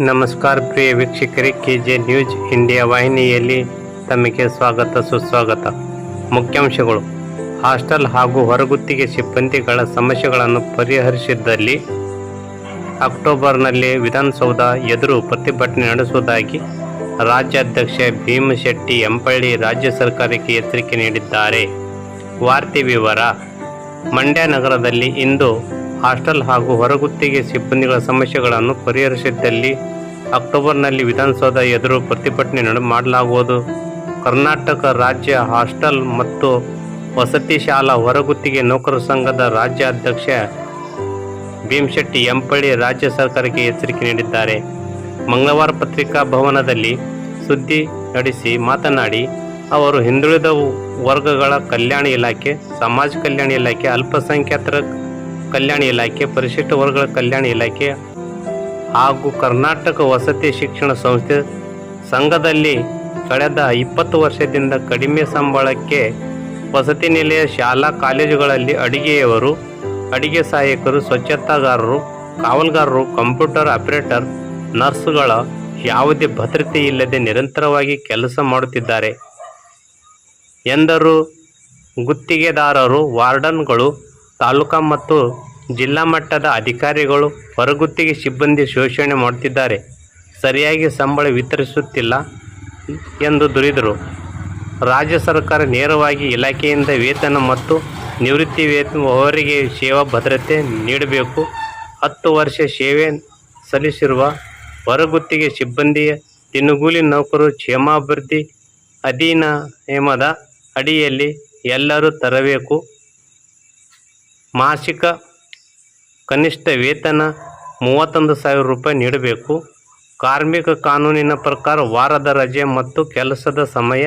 ನಮಸ್ಕಾರ ಪ್ರಿಯ ವೀಕ್ಷಕರೇ, K J news India ವಾಹಿನಿಯಲ್ಲಿ ತಮಗೆ ಸ್ವಾಗತ, ಸುಸ್ವಾಗತ. ಮುಖ್ಯಾಂಶಗಳು. ಹಾಸ್ಟೆಲ್ ಹಾಗೂ ಹೊರಗುತ್ತಿಗೆ ಸಿಬ್ಬಂದಿಗಳ ಸಮಸ್ಯೆಗಳನ್ನು ಪರಿಹರಿಸಿದ್ದಲ್ಲಿ ಅಕ್ಟೋಬರ್ನಲ್ಲಿ ವಿಧಾನಸೌಧ ಎದುರು ಪ್ರತಿಭಟನೆ ನಡೆಸುವುದಾಗಿ ರಾಜ್ಯಾಧ್ಯಕ್ಷ ಭೀಮಶೆಟ್ಟಿ ಎಂಪಳ್ಳಿ ರಾಜ್ಯ ಸರ್ಕಾರಕ್ಕೆ ಎಚ್ಚರಿಕೆ ನೀಡಿದ್ದಾರೆ. ವಾರ್ತೆ ವಿವರ. ಮಂಡ್ಯ ನಗರದಲ್ಲಿ ಇಂದು ಹಾಸ್ಟೆಲ್ ಹಾಗೂ ಹೊರಗುತ್ತಿಗೆ ಸಿಬ್ಬಂದಿಗಳ ಸಮಸ್ಯೆಗಳನ್ನು ಪರಿಹರಿಸಿದ್ದಲ್ಲಿ ಅಕ್ಟೋಬರ್ನಲ್ಲಿ ವಿಧಾನಸೌಧ ಎದುರು ಪ್ರತಿಭಟನೆ ಮಾಡಲಾಗುವುದು. ಕರ್ನಾಟಕ ರಾಜ್ಯ ಹಾಸ್ಟೆಲ್ ಮತ್ತು ವಸತಿ ಶಾಲಾ ಹೊರಗುತ್ತಿಗೆ ನೌಕರರ ಸಂಘದ ರಾಜ್ಯಾಧ್ಯಕ್ಷ ಭೀಮಶೆಟ್ಟಿ ಎಂಪಳ್ಳಿ ರಾಜ್ಯ ಸರ್ಕಾರಕ್ಕೆ ಎಚ್ಚರಿಕೆ ನೀಡಿದ್ದಾರೆ. ಮಂಗಳವಾರ ಪತ್ರಿಕಾ ಭವನದಲ್ಲಿ ಸುದ್ದಿ ನಡೆಸಿ ಮಾತನಾಡಿ, ಅವರು ಹಿಂದುಳಿದ ವರ್ಗಗಳ ಕಲ್ಯಾಣ ಇಲಾಖೆ, ಸಮಾಜ ಕಲ್ಯಾಣ ಇಲಾಖೆ, ಅಲ್ಪಸಂಖ್ಯಾತರ ಕಲ್ಯಾಣ ಇಲಾಖೆ, ಪರಿಶಿಷ್ಟ ವರ್ಗಗಳ ಕಲ್ಯಾಣ ಇಲಾಖೆ ಹಾಗೂ ಕರ್ನಾಟಕ ವಸತಿ ಶಿಕ್ಷಣ ಸಂಸ್ಥೆ ಸಂಘದಲ್ಲಿ ಕಳೆದ ಇಪ್ಪತ್ತು ವರ್ಷದಿಂದ ಕಡಿಮೆ ಸಂಬಳಕ್ಕೆ ವಸತಿ ನಿಲಯ, ಶಾಲಾ ಕಾಲೇಜುಗಳಲ್ಲಿ ಅಡಿಗೆಯವರು, ಅಡಿಗೆ ಸಹಾಯಕರು, ಸ್ವಚ್ಛತಾಗಾರರು, ಕಾವಲುಗಾರರು, ಕಂಪ್ಯೂಟರ್ ಆಪರೇಟರ್, ನರ್ಸ್ಗಳ ಯಾವುದೇ ಭದ್ರತೆ ಇಲ್ಲದೆ ನಿರಂತರವಾಗಿ ಕೆಲಸ ಮಾಡುತ್ತಿದ್ದಾರೆ ಎಂದರು. ಗುತ್ತಿಗೆದಾರರು, ವಾರ್ಡನ್ಗಳು ತಾಲೂಕಾ ಮತ್ತು ಜಿಲ್ಲಾ ಮಟ್ಟದ ಅಧಿಕಾರಿಗಳು ಹೊರಗುತ್ತಿಗೆ ಸಿಬ್ಬಂದಿ ಶೋಷಣೆ ಮಾಡುತ್ತಿದ್ದಾರೆ. ಸರಿಯಾಗಿ ಸಂಬಳ ವಿತರಿಸುತ್ತಿಲ್ಲ ಎಂದು ದುರಿದರು. ರಾಜ್ಯ ಸರ್ಕಾರ ನೇರವಾಗಿ ಇಲಾಖೆಯಿಂದ ವೇತನ ಮತ್ತು ನಿವೃತ್ತಿ ವೇತನ ಅವರಿಗೆ ಸೇವಾ ಭದ್ರತೆ ನೀಡಬೇಕು. ಹತ್ತು ವರ್ಷ ಸೇವೆ ಸಲ್ಲಿಸಿರುವ ಹೊರಗುತ್ತಿಗೆ ಸಿಬ್ಬಂದಿಯ ದಿನಗೂಲಿ ನೌಕರು ಕ್ಷೇಮಾಭಿವೃದ್ಧಿ ಅಧೀನಿಯಮದ ಅಡಿಯಲ್ಲಿ ಎಲ್ಲರೂ ತರಬೇಕು. ಮಾಸಿಕ ಕನಿಷ್ಠ ವೇತನ ಮೂವತ್ತೊಂದು ಸಾವಿರ ರೂಪಾಯಿ ನೀಡಬೇಕು. ಕಾರ್ಮಿಕ ಕಾನೂನಿನ ಪ್ರಕಾರ ವಾರದ ರಜೆ ಮತ್ತು ಕೆಲಸದ ಸಮಯ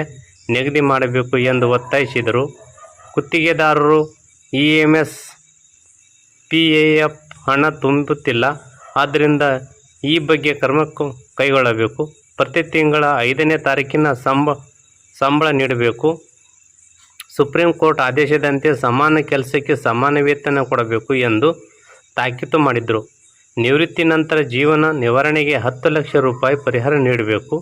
ನಿಗದಿ ಮಾಡಬೇಕು ಎಂದು ಒತ್ತಾಯಿಸಿದರು. ಗುತ್ತಿಗೆದಾರರು E M S, P A F ಹಣ ತುಂಬುತ್ತಿಲ್ಲ. ಆದ್ದರಿಂದ ಈ ಬಗ್ಗೆ ಕ್ರಮ ಕೈಗೊಳ್ಳಬೇಕು. ಪ್ರತಿ ತಿಂಗಳ ಐದನೇ ತಾರೀಕಿನ ಸಂಬ, ಸಂಬಳ ನೀಡಬೇಕು. ಸುಪ್ರೀಂ ಕೋರ್ಟ್ ಆದೇಶದಂತೆ ಸಮಾನ ಕೆಲಸಕ್ಕೆ ಸಮಾನ ವೇತನ ಕೊಡಬೇಕು ಎಂದು ತಾಕೀತು ಮಾಡಿದರು. ನಿವೃತ್ತಿ ನಂತರ ಜೀವನ ನಿವಾರಣೆಗೆ ಹತ್ತು ಲಕ್ಷ ರೂಪಾಯಿ ಪರಿಹಾರ ನೀಡಬೇಕು.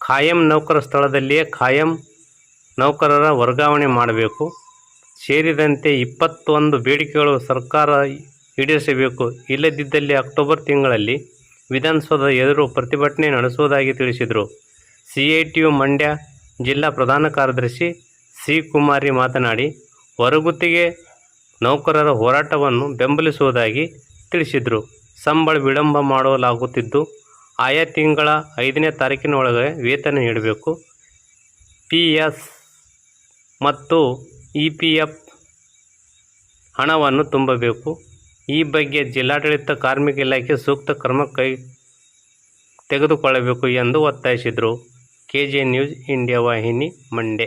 ಖಾಯಂ ನೌಕರ ಸ್ಥಳದಲ್ಲಿಯೇ ಖಾಯಂ ನೌಕರರ ವರ್ಗಾವಣೆ ಮಾಡಬೇಕು. ಸೇರಿದಂತೆ ಇಪ್ಪತ್ತೊಂದು ಬೇಡಿಕೆಗಳು ಸರ್ಕಾರ ಈಡೇರಿಸಬೇಕು. ಇಲ್ಲದಿದ್ದಲ್ಲಿ ಅಕ್ಟೋಬರ್ ತಿಂಗಳಲ್ಲಿ ವಿಧಾನಸೌಧ ಎದುರು ಪ್ರತಿಭಟನೆ ನಡೆಸುವುದಾಗಿ ತಿಳಿಸಿದರು. C I T U Mandya ಜಿಲ್ಲಾ ಪ್ರಧಾನ ಕಾರ್ಯದರ್ಶಿ ಸಿ ಕುಮಾರಿ ಮಾತನಾಡಿ, ಹೊರಗುತ್ತಿಗೆ ನೌಕರರ ಹೋರಾಟವನ್ನು ಬೆಂಬಲಿಸುವುದಾಗಿ ತಿಳಿಸಿದರು. ಸಂಬಳ ವಿಳಂಬ ಮಾಡಲಾಗುತ್ತಿದ್ದು, ಆಯಾ ತಿಂಗಳ ಐದನೇ ತಾರೀಕಿನ ಒಳಗೆ ವೇತನ ನೀಡಬೇಕು. ಪಿ ಎಸ್ ಮತ್ತು ಇ ಪಿ ಎಫ್ ಹಣವನ್ನು ತುಂಬಬೇಕು. ಈ ಬಗ್ಗೆ ಜಿಲ್ಲಾಡಳಿತ ಕಾರ್ಮಿಕ ಇಲಾಖೆ ಸೂಕ್ತ ಕ್ರಮ ಕೈ ತೆಗೆದುಕೊಳ್ಳಬೇಕು ಎಂದು ಒತ್ತಾಯಿಸಿದರು. ಕೆ ಜೆ ನ್ಯೂಸ್ ಇಂಡಿಯಾ ವಾಹಿನಿ, ಮಂಡ್ಯ.